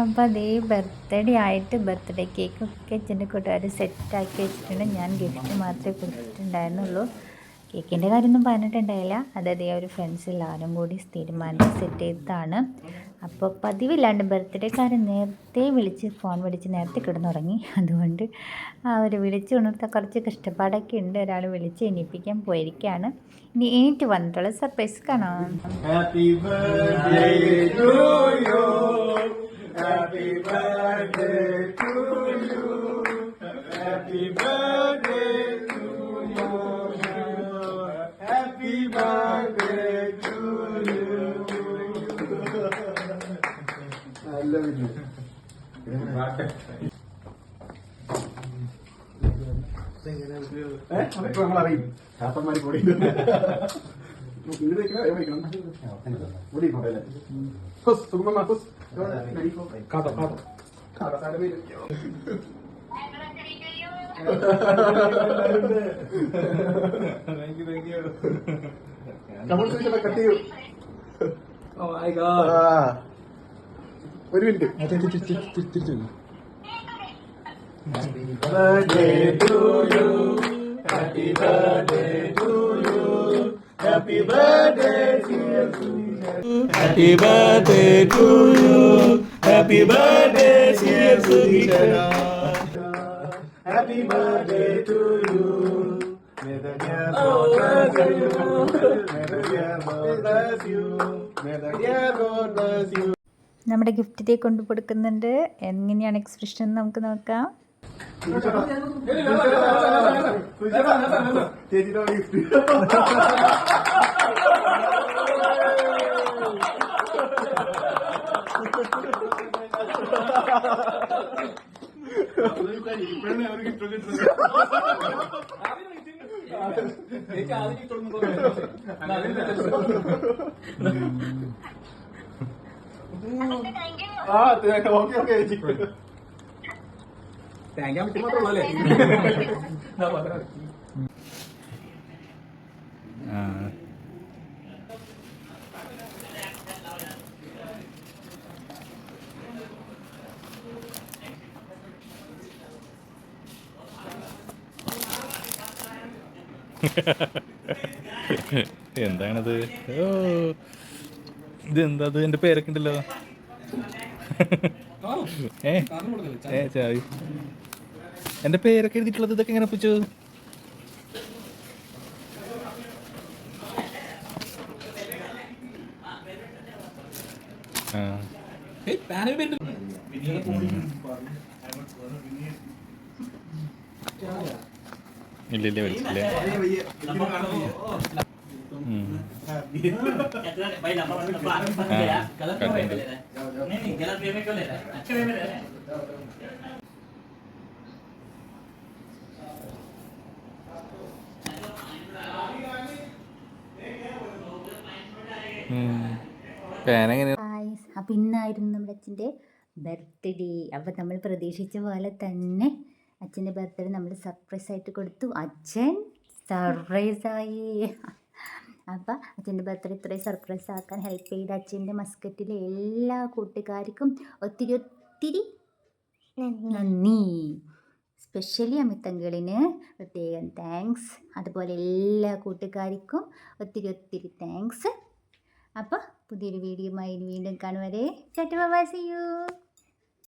അപ്പോൾ അതേ ബർത്ത്ഡേ ആയിട്ട് ബർത്ത്ഡേ കേക്കൊക്കെ അച്ഛന്റെ കൂട്ടുകാർ സെറ്റാക്കി വെച്ചിട്ടുണ്ട്. ഞാൻ ഗിഫ്റ്റ് മാത്രമേ കൊടുത്തിട്ടുണ്ടായിരുന്നുള്ളൂ. കേക്കിന്റെ കാര്യമൊന്നും പറഞ്ഞിട്ടുണ്ടായില്ല. അത് അതേ ഒരു ഫ്രണ്ട്സ് എല്ലാവരും കൂടി തീരുമാനിച്ച് സെറ്റ് ചെയ്തതാണ്. അപ്പോൾ പതിവില്ലാണ്ട് ബർത്ത്ഡേക്കാരൻ നേരത്തെ വിളിച്ച് ഫോൺ വിളിച്ച് നേരത്തെ കിടന്നുറങ്ങി. അതുകൊണ്ട് അവർ വിളിച്ച് ഉണർത്താൻ കുറച്ച് കഷ്ടപ്പാടൊക്കെ ഉണ്ട്. ഒരാൾ വിളിച്ച് എണീപ്പിക്കാൻ പോയിരിക്കുകയാണ് ഇനി എണീറ്റ് വന്നിട്ടുള്ള സർപ്രൈസ് കാണാം. Happy birthday to you. Happy birthday to you. Happy birthday to you. I love you. നമ്മളറിയും ചാത്തന്മാര് കൂടി ഇങ്ങോട്ട് വെക്കണം എവിടെ വെക്കണം ഇവിടെ ഇരിക്കട്ടെ അല്ലേ ഹുസ് സുഗമ ഹുസ് കാട്ടോ കാട്ടോ കാട്ടോ സാറെ പേര് കമൽ സുരേഷ് കട്ട് ചെയ്യൂ Oh my god. ആ. ഒരു minute birthday to you. Happy birthday to Happy birthday to you. Happy birthday dear Sudhir. Happy birthday to you. May the dear Lord bless you. May the dear Lord bless you. May the dear Lord bless you. നമ്മുടെ gift ഇതേ കൊണ്ടു കൊടുക്കുന്നുണ്ട് എങ്ങനെയാണ് expression നമുക്ക് നോക്കാം ചേച്ചിയുടെ gift ആ okay okay ചേച്ചി തേങ്ങാൻ പറ്റി മാത്രമേ എന്താണത്? ഓ. ഇതെന്താ എന്റെ പേരൊക്കെ ഉണ്ടല്ലോ. ഏ? ഏ ചാവി. എന്റെ പേരൊക്കെ എഴുതിയിട്ടുള്ളത് ഇതൊക്കെ എങ്ങനെ ഒപ്പിച്ചു ആ. ഇല്ല ഇല്ല ഗായ്സ് അപ്പം നമ്മുടെ അച്ഛന്റെ ബർത്ത്ഡേ അപ്പം നമ്മൾ പ്രതീക്ഷിച്ച പോലെ തന്നെ അച്ഛന്റെ ബർത്ത്ഡേ നമ്മൾ സർപ്രൈസ് ആയിട്ട് കൊടുത്തു. അച്ഛൻ സർപ്രൈസായി അപ്പം അച്ഛന്റെ ബർത്ത്ഡേ ഇത്രയും സർപ്രൈസ് ആക്കാൻ ഹെൽപ്പ് ചെയ്ത അച്ഛന്റെ മസ്കറ്റിലെ എല്ലാ കൂട്ടുകാർക്കും ഒത്തിരി ഒത്തിരി നന്ദി. സ്പെഷ്യലി അമിത്തങ്കളിന് പ്രത്യേകം താങ്ക്സ് അതുപോലെ എല്ലാ കൂട്ടുകാർക്കും ഒത്തിരി ഒത്തിരി താങ്ക്സ് അപ്പോൾ പുതിയൊരു വീഡിയോയുമായി വീണ്ടും കാണുവരെ ചട്ടുവാസിയൂ